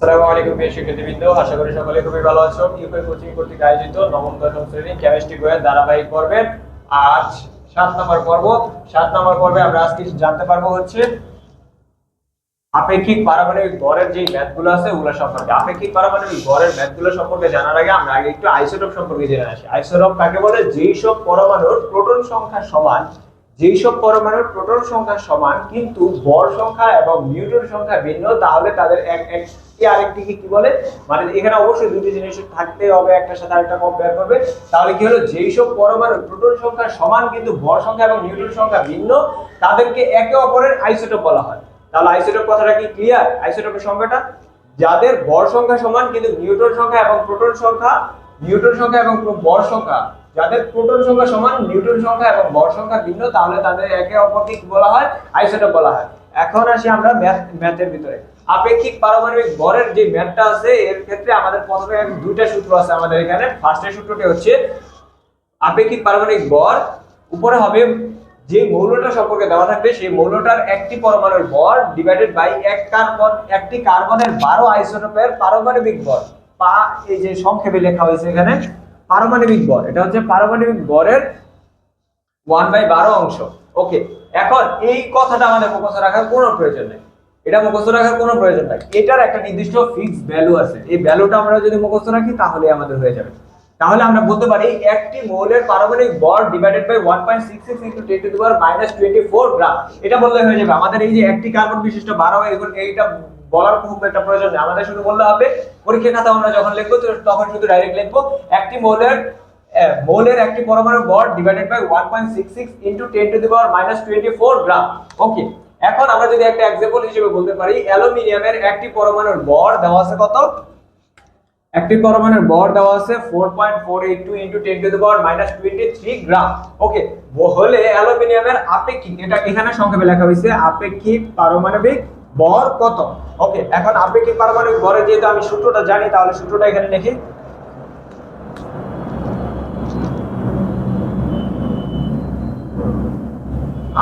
আসসালামু আলাইকুম প্রিয় শিক্ষার্থীবৃন্দ, আশা করি সকলে খুবই ভালো আছো। ইউকে কোচিং কর্তৃক আয়োজিত নবম দশম কেমিস্ট্রি বইয়ের ধারাবাহিক আজ সাত নম্বর পর্ব। সাত নম্বর পর্বে আমরা আজকে জানতে পারব হচ্ছে আপেক্ষিক পারমাণবিক ভরের যে ম্যাথগুলো আছে ওগুলো সম্পর্কে। আপেক্ষিক পারমাণবিক ভরের ম্যাথগুলো সম্পর্কে জানার আগে আমরা আগে একটু আইসোটোপ সম্পর্কে জেনে আসি। আইসোটোপ কাকে বলে? যেই সব পরমাণুর প্রোটন সংখ্যা সমান যেই সব পরমাণুর প্রোটন সংখ্যা সমান, কিন্তু ভর সংখ্যা এবং নিউট্রন সংখ্যা ভিন্ন, তাহলে তাদের এক এক একটি আরেকটিকে কি বলে? মানে এখানে অবশ্যই দুটি জিনিস থাকতে হবে, একটার সাথে আরেকটা কম্পেয়ার করবে। তাহলে কি হলো? যেই সব পরমাণুর প্রোটন সংখ্যা সমান কিন্তু ভর সংখ্যা এবং নিউট্রন সংখ্যা ভিন্ন, তাদেরকে একে অপরের আইসোটোপ বলা হয়। তাহলে আইসোটোপ কথাটা কি ক্লিয়ার আইসোটোপের সংখ্যাটা? যাদের ভর সংখ্যা সমান কিন্তু নিউট্রন সংখ্যা এবং প্রোটন সংখ্যা নিউট্রন সংখ্যা এবং ভর সংখ্যা। যাদের প্রোটন সংখ্যা সমান নিউট্রন সংখ্যা এবং ভর সংখ্যা ভিন্ন, তাহলে তাদের একে অপরকে কি বলা হয়? আইসোটোপ বলা হয়। এখন আসি আমরা ম্যাথ ম্যাথের ভিতরে। আপেক্ষিক পারমাণবিক ভরের যে ম্যাথটা আছে, এর ক্ষেত্রে আমাদের প্রথমে দুইটা সূত্র আছে আমাদের এখানে। ফার্স্টের সূত্রটি হচ্ছে আপেক্ষিক পারমাণবিক ভর উপরে হবে যে মৌলটা সম্পর্কে দেওয়া থাকবে, সেই মৌলটার একটি পরমাণুর ভর ডিভাইডেড বাই এক কার্বন, একটি কার্বনের বারো আইসোটোপের পারমাণবিক ভর পা, এই যে সংক্ষেপে লেখা হয়েছে এখানে, পারমাণবিক ভর এটা হচ্ছে পারমাণবিক ভরের ওয়ান বাই বারো অংশ। ওকে এখন এই কথাটা আমাদের মুখস্থ রাখার কোনো প্রয়োজন নেই। এটা মুখস্থ রাখার কোনো প্রয়োজন নাই। এটার একটা নির্দিষ্ট ফিক্স ভ্যালু আছে। এই ভ্যালুটা আমরা যদি মুখস্থ রাখি, তাহলে আমাদের হয়ে যাবে। তাহলে আমরা বলতে পারি, একটি মৌলের পারমাণবিক ভর divided by 1.66 into 10 to the power -24 gram এটা বললে হয়ে যাবে। আমাদের এই যে একটি কার্বন বিশিষ্ট 12 এগুলো এইটা বলার খুব একটা প্রয়োজন নেই। আমাদের শুধু বললে হবে পরীক্ষা খাতা আমরা যখন লিখব তখন শুধু ডাইরেক্ট লিখব, একটি মৌলের মৌলের একটি পরমাণু ভর divided by 1.66 into 10 to the power -24 gram okay এখন আমরা যদি একটা এক্সাম্পল হিসেবে বলতে পারি, অ্যালুমিনিয়ামের একটি পরমাণুর ভর দেওয়া আছে কত? একটি পরমাণুর ভর দেওয়া আছে 4.482 into 10 to the power minus 23 gram okay হলে অ্যালুমিনিয়ামের আপেক্ষিক, এটা এখানে সংক্ষেপে লেখা হয়েছে, আপেক্ষিক পারমাণবিক ভর কত? ওকে এখন আপেক্ষিক পারমাণবিক ভরের যেহেতু আমি সূত্রটা জানি, তাহলে সূত্রটা এখানে লিখি।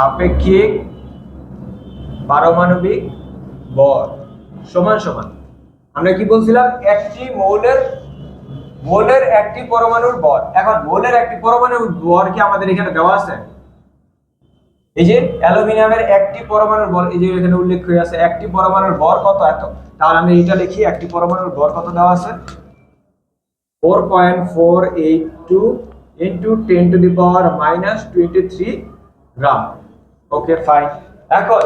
আপেক্ষিক পারমাণবিক ভর সমান সমান। আমরা কি বলছিলাম? একটি মৌলের মৌলের একটি পরমাণুর ভর এখন মৌলের একটি পরমাণুর ভর কি আমাদের এখানে দেওয়া আছে? এই যে অ্যালুমিনিয়ামের একটি পরমাণুর ভর এই যে এখানে উল্লেখ হয়ে আছে, একটি পরমাণুর ভর কত? এত। তাহলে আমি এটা লিখি, একটি পরমাণুর ভর কত দেওয়া আছে? Four point four eight two 4.482 into 10 to the power minus 23 gram okay fine এখন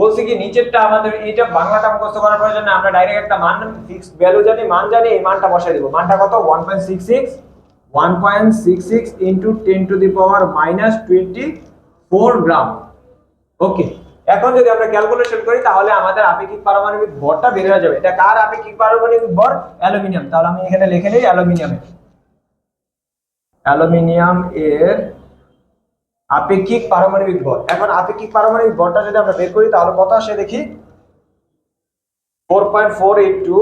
বলছি কি, নিচেরটা আমাদের এটা বাংলাটা মুখস্থ করার প্রয়োজন না আমরা ডাইরেক্ট একটা মান ফিক্স ভ্যালু জানি, মান জানি, এই মানটা বসাই দেব। মানটা কত? 1.66 1.66 into 10 to the power minus 24 gram okay এখন যদি আমরা ক্যালকুলেশন করি, তাহলে আমাদের আপেক্ষিক পারমাণবিক ভরটা বের হয়ে যাবে। এটা কার আপেক্ষিক পারমাণবিক ভর? অ্যালুমিনিয়াম। তাহলে আমি এখানে লিখে নেই অ্যালুমিনিয়ামের অ্যালুমিনিয়াম এর আপেক্ষিক পারমাণবিক ভর। এখন আপেক্ষিক পারমাণবিক ভরটা যদি আমরা বের করি, তাহলে কত আসে দেখি? 4.482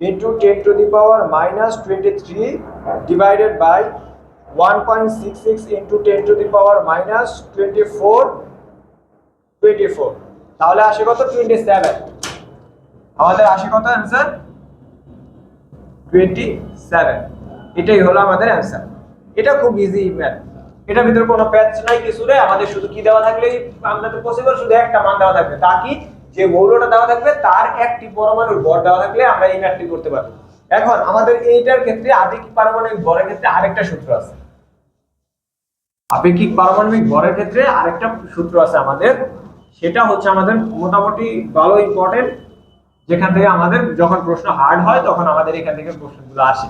into 10 to the power minus 23 six by 1.66 into 10 to the power minus 24 24 তাহলে আসে কত? 27 আমাদের আসে কত অ্যান্সার 27 এটাই হলো আমাদের অ্যান্সার এটা খুব ইজি ম্যাথ এটার ভিতরে কোনো প্যাচ নাই কিছু নেই, আমাদের শুধু কি দেওয়া থাকলেই আমাদের পসিবল শুধু একটা মান দেওয়া থাকবে। তা কি যে মৌলটা দেওয়া থাকবে, তার একটি পরমাণুর ভর দেওয়া থাকলে আমরা এই ম্যাথটি করতে পারব। এখন আমাদের এইটার ক্ষেত্রে আপেক্ষিক পারমাণবিক ভরের ক্ষেত্রে আরেকটা সূত্র আছে। আপেক্ষিক পারমাণবিক ভরের ক্ষেত্রে আরেকটা সূত্র আছে আমাদের। সেটা হচ্ছে আমাদের মোটামুটি ভালো ইম্পর্টেন্ট যেখান থেকে আমাদের যখন প্রশ্ন হার্ড হয়, তখন আমাদের এখান থেকে প্রশ্নগুলো আসে।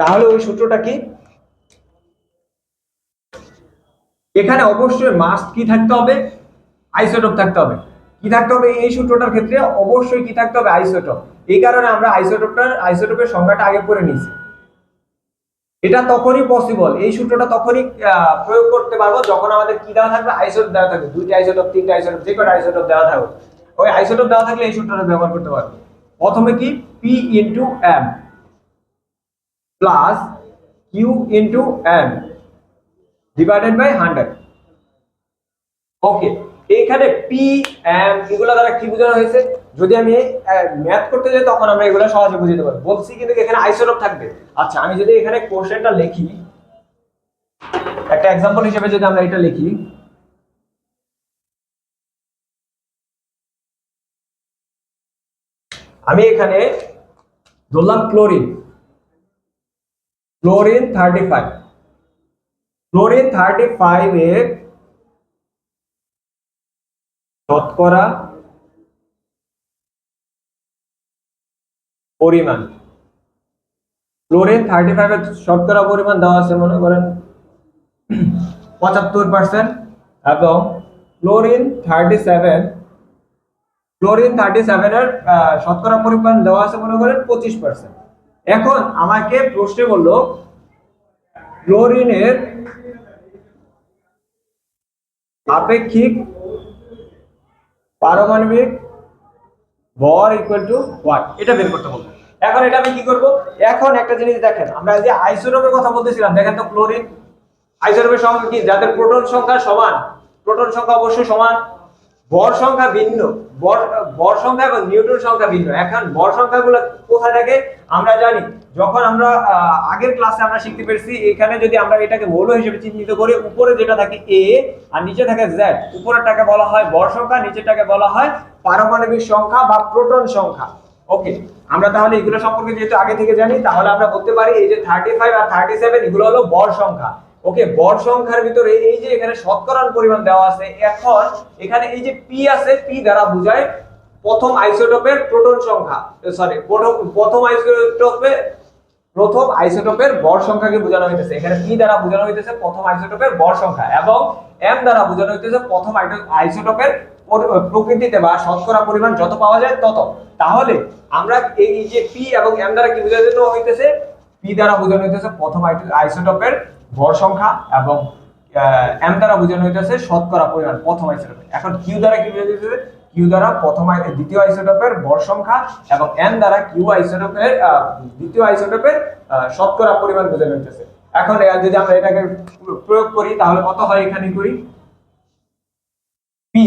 তাহলে ওই সূত্রটা কি? এখানে অবশ্যই মাস্ট কি থাকতে হবে? আইসোটপ থাকতে হবে। কি থাকতে হবে এই সূত্রটার ক্ষেত্রে? অবশ্যই কি থাকতে হবে? আইসোটোপ এই কারণে আমরা আইসোটোপটার আইসোটোপের সংজ্ঞাটা আগে পড়ে নিয়েছি। এটা তখনই পসিবল এই সূত্রটা তখনই প্রয়োগ করতে পারব যখন আমাদের কি দেওয়া থাকবে? আইসোটোপ দেওয়া থাকবে। দুইটা আইসোটোপ তিনটা আইসোটোপ যে কটা আইসোটোপ দেওয়া থাকবে ওই আইসোটোপ দেওয়া থাকলে এই সূত্রটা ব্যবহার করতে পারব। প্রথমে কি? P into M plus Q into M divided by hundred okay এখানে পি এম এগুলো দ্বারা কি বোঝানো হয়েছে? যদি আমি ম্যাথ করতে যাই, তখন আমরা এগুলো সহজে বুঝতে পারব। বলছি কিন্তু এখানে আইসোটোপ থাকবে? আচ্ছা আমি যদি এখানে কোশ্চেনটা লিখি, একটা এক্সাম্পল হিসেবে যদি আমরা এটা লিখি, আমি এখানে ধরলাম chlorine chlorine thirty five chlorine thirty five এর শতকরা পরিমাণ। ক্লোরিন থার্টি ফাইভ এর শতকরা পরিমাণ দেওয়া আছে, মনে করেন পঁচাত্তর পার্সেন্ট এবং chlorine thirty seven chlorine thirty সেভেনের শতকরা পরিমাণ দেওয়া আছে, মনে করেন পঁচিশ পার্সেন্ট এখন আমাকে প্রশ্নে বলল ক্লোরিনের আপেক্ষিক পারমাণবিক ভর ইকুয়াল টু ওয়াট এটা বের করতে বলব এখন এটা আমি কি করব? এখন একটা জিনিস দেখেন, আমরা যে আইসোটোপের কথা বলতেছিলাম, দেখেন তো ক্লোরিন। আইসোটোপের সংখ্যা কি? যাদের প্রোটন সংখ্যা সমান, প্রোটন সংখ্যা অবশ্যই সমান। ভর সংখ্যা ভিন্ন। ভর ভর সংখ্যা এবং নিউটন সংখ্যা ভিন্ন। এখন ভর সংখ্যাগুলো কোথায় থাকে? আমরা জানি, যখন আমরা আগের ক্লাসে আমরা শিখতে পেরেছি, এখানে যদি আমরা এটাকে মৌল হিসেবে চিহ্নিত করি, উপরে যেটা থাকে এ আর নিচে থাকে জেড উপরেরটাকে বলা হয় ভর সংখ্যা, নিচেরটাকে বলা হয় পারমাণবিক সংখ্যা বা প্রোটন সংখ্যা। ওকে আমরা তাহলে এগুলো সম্পর্কে যেহেতু আগে থেকে জানি, তাহলে আমরা বলতে পারি এই যে থার্টি ফাইভ আর থার্টি সেভেন এগুলো হলো ভর সংখ্যা। ওকে বড় সংখ্যার ভিতরে এই যে এখানে শতকরার পরিমাণ দেওয়া আছে, এখন এখানে এই যে পি আছে পি দ্বারা বোঝায় প্রথম আইসোটোপের প্রোটন সংখ্যা সরি প্রথম প্রথম প্রথম আইসোটোপের ভর সংখ্যাকে বোঝানো হইতেছে। এখানে পি দ্বারা বোঝানো হইতেছে প্রথম আইসোটোপের ভর সংখ্যা এবং এম দ্বারা বোঝানো হইতেছে প্রথম আইসোটোপের পর- প্রকৃতিতে বা শতকরা পরিমাণ যত পাওয়া যায় তত। তাহলে আমরা এই যে পি এবং এম দ্বারা কি বোঝানো হইতেছে? পি দ্বারা বোঝানো হইতেছে প্রথম আইসোটোপের ভর সংখ্যা এবং এম দ্বারা বোঝানো হইতেছে শতকরা পরিমাণ প্রথম আইসোটোপের এখন কিউ দ্বারা কি বোঝানো হইতেছে? কিউ দ্বারা প্রথম দ্বিতীয় আইসোটোপের ভর সংখ্যা এবং এন দ্বারা কিউ আইসোটোপের দ্বিতীয় আইসোটোপের শতকরা পরিমাণ বোঝানো হইতেছে। এখন যদি আমরা এটাকে প্রয়োগ করি, তাহলে কত হয় এখানে করি? পি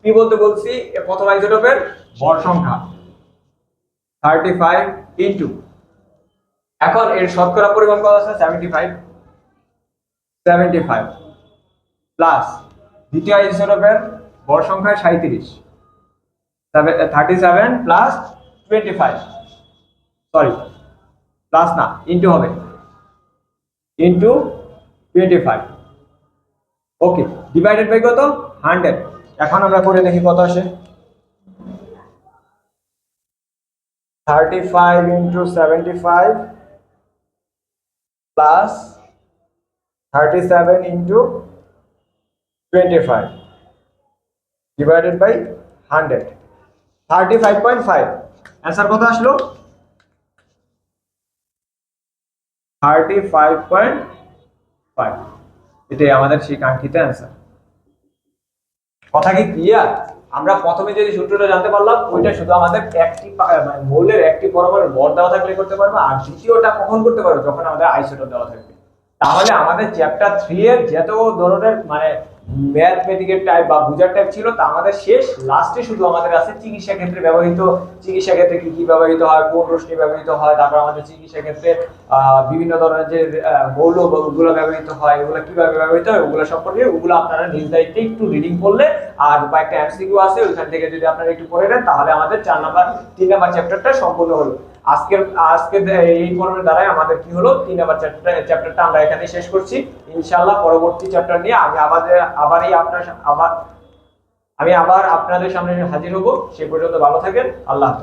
পি বলতে বলছি প্রথম আইসোটোপের ভর সংখ্যা। থার্টি ফাইভ ইন্টু এখন এর শতকরা পরিমাণ কত আছে? Seventy five seventy five plus দ্বিতীয় আইসোটোপের ভর সংখ্যা সাঁত্রিশ thirty seven plus twenty five sorry plus না ইন্টু হবে। Into twenty five okay divided by কত? হান্ড্রেড এখন আমরা করে দেখি কত আসে। Thirty five into seventy five plus thirty seven into twenty five divided by hundred thirty five point five answer কত আসলো? থার্টি ফাইভ পয়েন্ট ফাইভ এটাই আমাদের সেই কাঙ্ক্ষিত অ্যান্সার কথা কি ক্লিয়ার আমরা প্রথমে যদি সূত্রটা জানতে পারলাম, ওইটা শুধু আমাদের একটি মানে মৌলের একটি পরমাণুর ভর দেওয়া থাকলে করতে পারব, আর দ্বিতীয়টা কখন করতে পারব? যখন আমাদের আইসোটোপ দেওয়া থাকবে। তাহলে আমাদের চ্যাপ্টার থ্রি এর যত ধরনের মানে ম্যাথমেটিকের টাইপ বা বুঝার টাইপ ছিল, তা আমাদের শেষ লাস্টে শুধু আমাদের আছে চিকিৎসা ক্ষেত্রে ব্যবহৃত, চিকিৎসা ক্ষেত্রে কি কি ব্যবহৃত হয়, কোন রশ্মি ব্যবহৃত হয়, তারপর আমাদের চিকিৎসা ক্ষেত্রে বিভিন্ন ধরনের যে মৌল ওগুলো ব্যবহৃত হয় ওগুলো কীভাবে ব্যবহৃত হয়, ওগুলো সম্পর্কে, ওগুলো আপনারা নিজ দায়িত্বে একটু রিডিং করলে, আর বা একটা এমসিকিউ আছে, ওইখান থেকে যদি আপনারা একটু পড়ে নেন, তাহলে আমাদের চার নাম্বার, তিন নাম্বার চ্যাপ্টারটা সম্পূর্ণ হলো। আজকের আজকে এই পর্বের দ্বারাই আমাদের কি হলো? তিন নাম্বার চ্যাপ্টার চ্যাপ্টারটা আমরা এখানে শেষ করছি। ইনশাআল্লাহ পরবর্তী চ্যাপ্টার নিয়ে আমি আমাদের আবারই আপনার আবার আমি আবার আপনাদের সামনে হাজির হব। সে পর্যন্ত ভালো থাকেন। আল্লাহ।